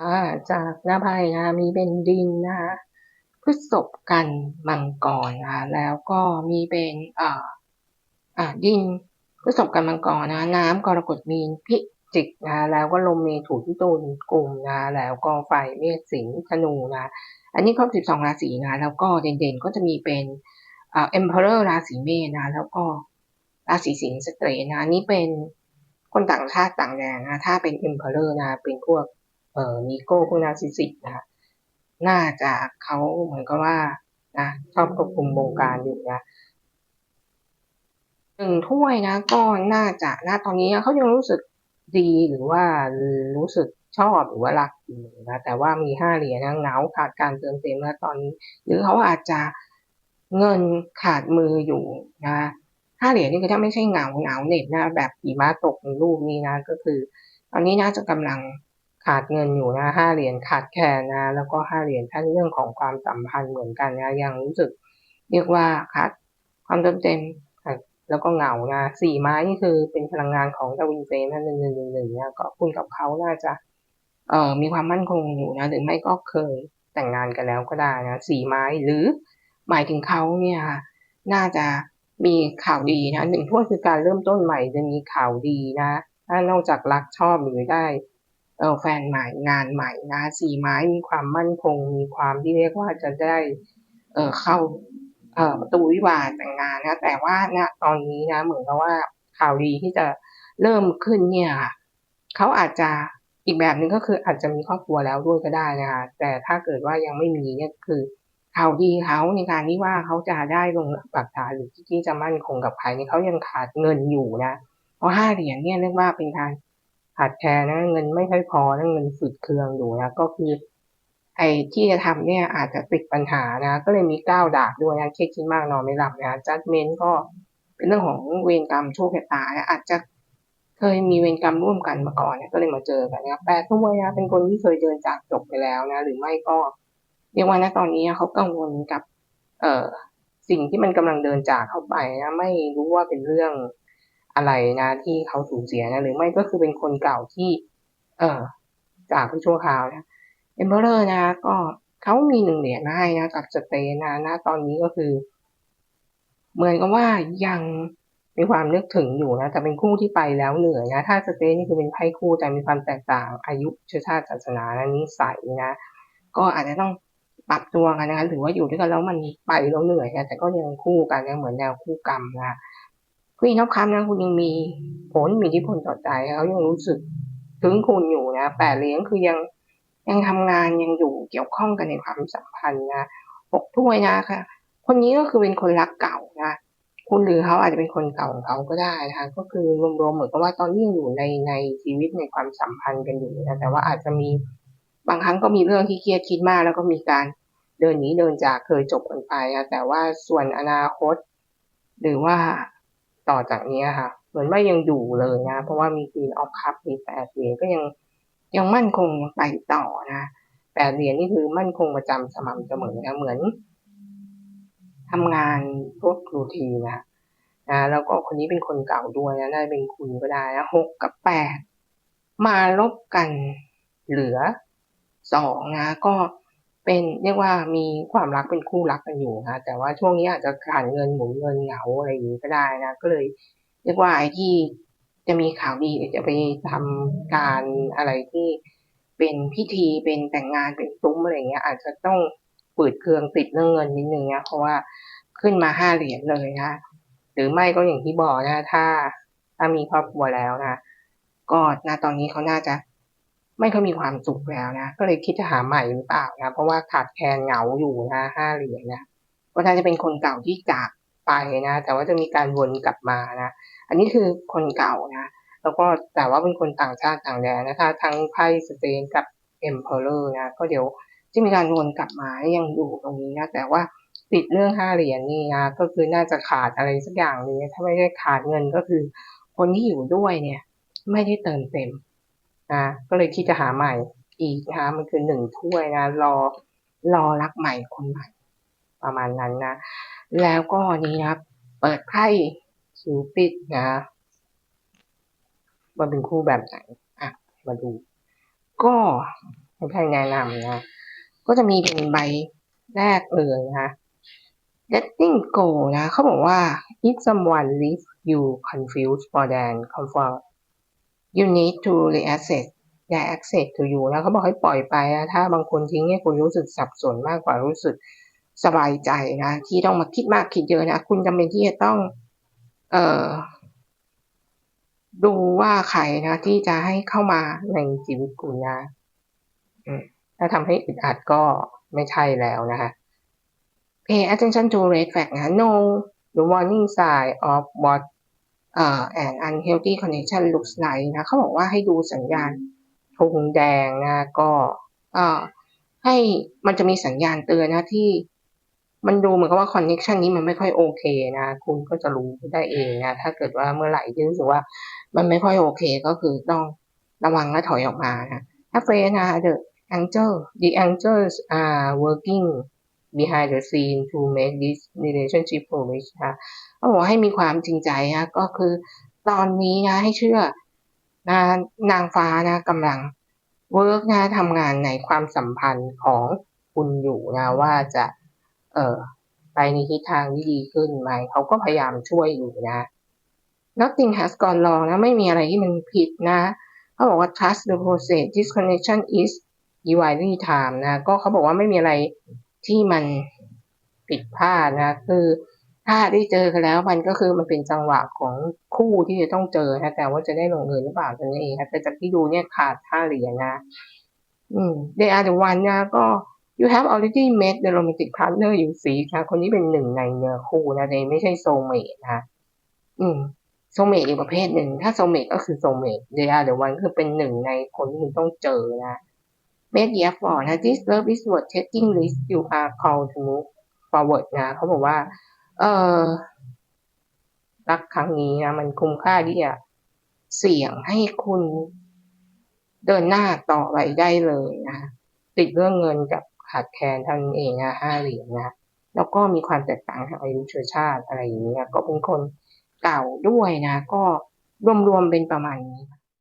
อ่าจากหน้าไพ่นะมีเป็นดินนะคะพฤษภกันมังกรนะคะแล้วก็มีเป็นอ่าอ่าดินพฤษภกันมังกรนะน้ำกรกฎมีนพิจิกนะแล้วก็ลมเมถุนตุลกลุ่มนะแล้วก็ไฟเมษสิงห์ธนูนะอันนี้ครบสิบสองราศีนะแล้วก็เด่นๆก็จะมีเป็นอ่าเอ็มเพอเรอร์ราศีเมษนะแล้วก็ราศีสิงห์สเตรนะนี้เป็นคนต่างชาติต่างแดนนะถ้าเป็นเอ็มเพอเรอร์นะเป็นพวก เอ่อนีโก้พวกนาซิสิกนะคะน่าจะเขาเหมือนกับว่านะชอบควบคุมวงการอยู่นะหนึ่งถ้วยนะก็น่าจะนะตอนนี้เขายังรู้สึกดีหรือว่ารู้สึกชอบหรือว่ารักอยู่นะแต่ว่ามีห้าเหรียญนะเหงาขาดการเติมเต็มแล้วตอนนี้ หรือเขาอาจจะเงินขาดมืออยู่นะห้าเหรียญนี่คือถ้าไม่ใช่เหงาเหงาเน็ตนะแบบหิมะตกในรูปนี้นะก็คือ ตอนนี้น่าจะกำลัง ขาดเงินอยู่นะห้าเหรียญขาดแคลนนะแล้วก็ห้าเหรียญท่านเรื่องของความสัมพันธ์เหมือนกันนะยังรู้สึก เรียกว่าขาดความเติมเต็มแล้วก็เหงานะสี่ไม้นี่คือเป็นพลังงานของดาวินเซนนหนึ่งหนึ่งหนึ่งหนึ่งนี่ยก็คุณกับเขาน่าจะเอ่อมีความมั่นคงอยู่นะหรือไม่ก็เคยแต่งงานกันแล้วก็ได้นะสี่ไม้หรือหมายถึงเขาเนี่ยน่าจะมีข่าวดีนะหนึ่งถ้วยคือการเริ่มต้นใหม่จะมีข่าวดีนะ ถ้านอกจากรักชอบหรือได้ แฟนใหม่งานใหม่นะสี่ไม้มีความมั่นคง มีความที่เรียกว่าจะได้เอเข้าเอประตูวิวาแต่งงานนะแต่ว่าณตอนนี้นะเหมือนกับว่าข่าวดีที่จะเริ่มขึ้นเนี่ยเขาอาจจะอีกแบบหนึ่งก็คืออาจจะมีครอบครัวแล้วด้วยก็ได้นะคะแต่ถ้าเกิดว่ายังไม่มีเนี่ยคือข่าวดีเขาในการที่ว่าเขาจะได้ลงหลักฐานหรือที่จะมั่นคงกับใครเนี่ยเขายังขาดเงินอยู่นะเพราะห้าเหรียญเนี่ยเรียกว่าเป็นการ ขาดแคลนนะเงินไม่ค่อยพอนะเงินฝืดเคืองอยู่นะก็คือ ไอ้ที่จะทำเนี่ยอาจจะติดปัญหานะ ก็เลยมีก้าวดาบด้วยนะเครียดคิดมากนอนไม่หลับนะจัดเมนก็เป็นเรื่องของเวรกรรมโชคชะตานะอาจจะเคยมีเวรกรรมร่วมกันมาก่อนนะก็เลยมาเจอกันนะแปดถ้วยนะเป็นคนที่เคยเดินจากจบไปแล้วนะ หรือไม่ก็เรียกว่านะตอนนี้เขากังวลกับ เอ่อสิ่งที่มันกำลังเดินจากเข้าไปนะไม่รู้ว่าเป็นเรื่อง อะไรนะที่เขาสูญเสียนะหรือไม่ก็คือเป็นคนเก่าที่ เอ่อจากชั่วคราวนะเอมเบอร์นะก็เขามีหนึ่งเหรียญมาให้นะกับสเตนนะนะตอนนี้ก็คือ เหมือนกับว่ายังมีความนึกถึงอยู่นะแต่เป็นคู่ที่ไปแล้วเหนื่อยนะ ถ้าสเตนนี่คือเป็นไพ่คู่แต่มีความแตกต่าง อายุเชื้อชาติศาสนาและนิสัยนะ ก็อาจจะต้องปรับตัวกันนะคะหรือว่าอยู่ด้วยกันแล้วมันไปแล้วเหนื่อยนะแต่ก็ยังคู่กันนะเหมือนแนวคู่กรรมนะ คุณนบคำนะคุณยังมีผลมีที่ผลต่อใจเขายังรู้สึกถึงคุณอยู่นะแปดเลี้ยงคือยังยังทำงานยังอยู่เกี่ยวข้องกันในความสัมพันธ์นะหกถ้วยนะค่ะคนนี้ก็คือเป็นคนรักเก่านะคุณหรือเขาอาจจะเป็นคนเก่าของเขาก็ได้นะคะก็คือรวมๆเหมือนกับว่าตอนนี้ยังอยู่ในในชีวิตในความสัมพันธ์กันอยู่นะแต่ว่าอาจจะมีบางครั้งก็มีเรื่องที่เครียดคิดมาก แล้วก็มีการเดินหนีเดินจากเคยจบกันไปนะแต่ว่าส่วนอนาคต หรือว่า ต่อจากนี้ค่ะ เหมือนว่ายังอยู่เลยนะ เพราะว่ามีฟีนออฟคัพมีแปดเหรียญก็ยังยังมั่นคงยังไปต่อนะแปดเหรียญนี่คือมั่นคงประจำสม่ำเสมอนะเหมือนทำงานพวกรูทีนะนะแล้วก็คนนี้เป็นคนเก่าด้วยนะได้เป็นคุณก็ได้นะหกกับแปดมาลบกันเหลือสองนะ ก็ เป็นเรียกว่ามีความรักเป็นคู่รักกันอยู่นะแต่ว่าช่วงนี้อาจจะขาดเงินหมุนเงินเหงาอะไรอย่างนี้ก็ได้นะ ก็เลย เรียกว่าไอ้ที่จะมีข่าวดีจะไปทำการอะไรที่เป็นพิธีเป็นแต่งงานเป็นซุ้มอะไรเงี้ย อาจจะต้องปืดเครื่องติดเรื่องเงินนิดนึงนะเพราะว่าขึ้นมาห้าเหรียญเลยนะหรือไม่ก็อย่างที่บอกนะ ถ้าถ้ามีครอบครัวแล้วนะก็นะตอนนี้เขาน่าจะ ไม่ค่อยมีความสุขแล้วนะ ก็เลยคิดจะหาใหม่หรือเปล่านะ เพราะว่าขาดแคลนเหงาอยู่นะห้าเหรียญนะก็น่าจะเป็นคนเก่าที่จากไปนะ แต่ว่าจะมีการวนกลับมานะ อันนี้คือคนเก่านะ แล้วก็แต่ว่าเป็นคนต่างชาติต่างแดนนะถ้าทั้งไพ่สเตนกับเอ็มเพลเลอร์นะ ก็เดี๋ยวจะมีการวนกลับมายังอยู่ตรงนี้นะ แต่ว่าติดเรื่องห้าเหรียญนี่นะ ก็คือน่าจะขาดอะไรสักอย่างนึงถ้าไม่ได้ขาดเงินก็คือ คนที่อยู่ด้วยเนี่ย ไม่ได้เติมเต็ม นะก็เลยคิดจะหาใหม่ อีกนะคะมันคือหนึ่งถ้วยนะรอรอรักใหม่คนใหม่ ประมาณนั้นนะ แล้วก็นี้นะเปิดไพ่คิวปิดนะมันเป็นคู่แบบไหนอะมาดู ก็ให้ท่แนะนำนะ ก็จะมีเป็นใบแรกเลยนะคะ letting go นะเขาบอกว่า if someone leaves you confused for than comfort you need to reassess their access to you นะเขาบอกให้ปล่อยไปนะถ้าบางคนทิ้งให้คุณรู้สึกสับสนมากกว่ารู้สึกสบายใจนะ ที่ต้องมาคิดมากคิดเยอะนะ คุณจำเป็นที่จะต้อง เอ่อ ดูว่าใครนะ ที่จะให้เข้ามาในชีวิตคุณนะถ้าทำให้อึดอัดก็ไม่ใช่แล้วนะคะ pay attention to red flag นะ know the warning sign of what uh, an unhealthy connection looks like นะเขาบอกว่าให้ดูสัญญาณธงแดงนะก็ให้มันจะมีสัญญาณเตือนนะที่มันดูเหมือนกับว่าคอนเน c ชันนี้มันไม่ค่อยโอเคนะคุณก็จะรู้ได้เองนะถ้าเกิดว่าเมื่อไหร่ที่รู้สึกว่ามันไม่ค่อยโอเคก็คือต้องระวังและถอยออกมานะถ้าเฟนะ the angel the angels are working behind the scene to make this relationship flourish นะ เขาบอกให้มีความจริงใจนะก็คือตอนนี้นะให้เชื่อนะนางฟ้านะกำลังเวิร์กนะทำงานในความสัมพันธ์ของคุณอยู่นะว่าจะ เออไปในทิศทางที่ดีขึ้นไหมเขาก็พยายามช่วยอยู่นะ nothing has gone wrong นะไม่มีอะไรที่มันผิดนะเขาบอกว่า trust the process this connection is dividing time นะ ก็เขาบอกว่าไม่มีอะไรที่มันผิดพลาดนะ คือ ถ้าได้เจอกันแล้วมันก็คือมันเป็นจังหวะของคู่ที่จะต้องเจอนะแต่ว่าจะได้ลงเอยหรือเปล่าตรงนี้เองนะแต่จากที่ดูเนี่ยขาดท่าเหรียญนะ อืม they are the one นะก็ you have already met the romantic partner you see นะคนนี้เป็นหนึ่งในเนื้อคู่นะเลยไม่ใช่โซเมตนะอืมโซเมตอีกประเภทหนึ่ง ถ้าโซเมตก็คือโซเมต they are the one คือเป็นหนึ่งในคนที่คุณต้องเจอนะ make the effort นะ this love is worth taking risk you are called to move forward นะเขาบอกว่า เออรักครั้งนี้นะมันคุ้มค่าที่จะเสี่ยงให้คุณเดินหน้าต่อไปได้เลยนะติดเรื่องเงินกับขาดแคลนท่านเองนะห้าเหรียญนะแล้วก็มีความแตกต่างทางอายุเชื้อชาติอะไรอย่างเงี้ยก็เป็นคนเก่าด้วยนะ ก็รวมๆเป็นประมาณนี้